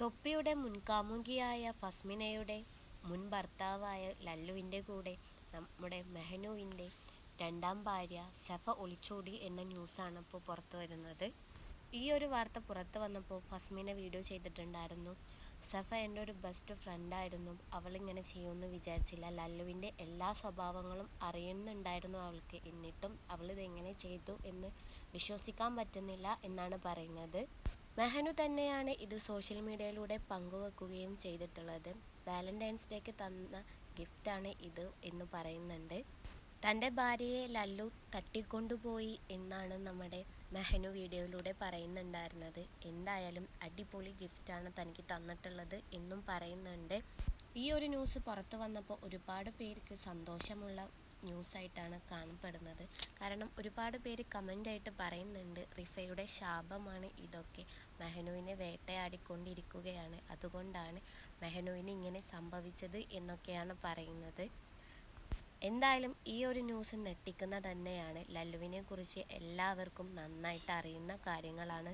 തൊപ്പിയുടെ മുൻകാമുകിയായ ഫസ്മിനയുടെ മുൻ ഭർത്താവായ ലല്ലുവിന്റെ കൂടെ നമ്മുടെ മെഹനുവിന്റെ രണ്ടാം ഭാര്യ സഫ ഒളിച്ചോടി എന്ന ന്യൂസാണ് ഇപ്പോൾ പുറത്തു വരുന്നത്. ഈ ഒരു വാർത്ത പുറത്തു വന്നപ്പോൾ ഫസ്മിന വീഡിയോ ചെയ്തിട്ടുണ്ടായിരുന്നു. സഫ എന്റെ ഒരു ബെസ്റ്റ് ഫ്രണ്ടായിരുന്നു അവളിങ്ങനെ ചെയ്യുമെന്ന് വിചാരിച്ചില്ല. ലല്ലുവിന്റെ എല്ലാ സ്വഭാവങ്ങളും അറിയുന്നുണ്ടായിരുന്നു അവൾക്ക്. എന്നിട്ടും അവൾ ഇതെങ്ങനെ ചെയ്തു എന്ന് വിശ്വസിക്കാൻ പറ്റുന്നില്ല എന്നാണ് പറയുന്നത്. മെഹനു തന്നെയാണ് ഇത് സോഷ്യൽ മീഡിയയിലൂടെ പങ്കുവെക്കുകയും ചെയ്തിട്ടുള്ളത്. വാലന്റൈൻസ് ഡേക്ക് തന്ന ഗിഫ്റ്റാണ് ഇത് എന്ന് പറയുന്നുണ്ട്. തന്റെ ഭാര്യയെ ലല്ലു തട്ടിക്കൊണ്ടുപോയി എന്നാണ് നമ്മുടെ മെഹനു വീഡിയോയിലൂടെ പറയുന്നുണ്ടായിരുന്നത്. എന്തായാലും അടിപൊളി ഗിഫ്റ്റാണ് തനിക്ക് തന്നിട്ടുള്ളത് എന്നും പറയുന്നുണ്ട്. ഈ ഒരു ന്യൂസ് പുറത്തു വന്നപ്പോൾ ഒരുപാട് പേർക്ക് സന്തോഷമുള്ള ന്യൂസായിട്ടാണ് കാണപ്പെടുന്നത്. കാരണം ഒരുപാട് പേര് കമന്റായിട്ട് പറയുന്നുണ്ട് റിഫയുടെ ശാപമാണ് ഇതൊക്കെ. മെഹനുവിനെ വേട്ടയാടിക്കൊണ്ടിരിക്കുകയാണ്. അതുകൊണ്ടാണ് മെഹനുവിന് ഇങ്ങനെ സംഭവിച്ചത് എന്നൊക്കെയാണ് പറയുന്നത്. എന്തായാലും ഈ ഒരു ന്യൂസ് ഞെട്ടിക്കുന്ന തന്നെയാണ്. ലല്ലുവിനെ കുറിച്ച് എല്ലാവർക്കും നന്നായിട്ട് അറിയുന്ന കാര്യങ്ങളാണ്.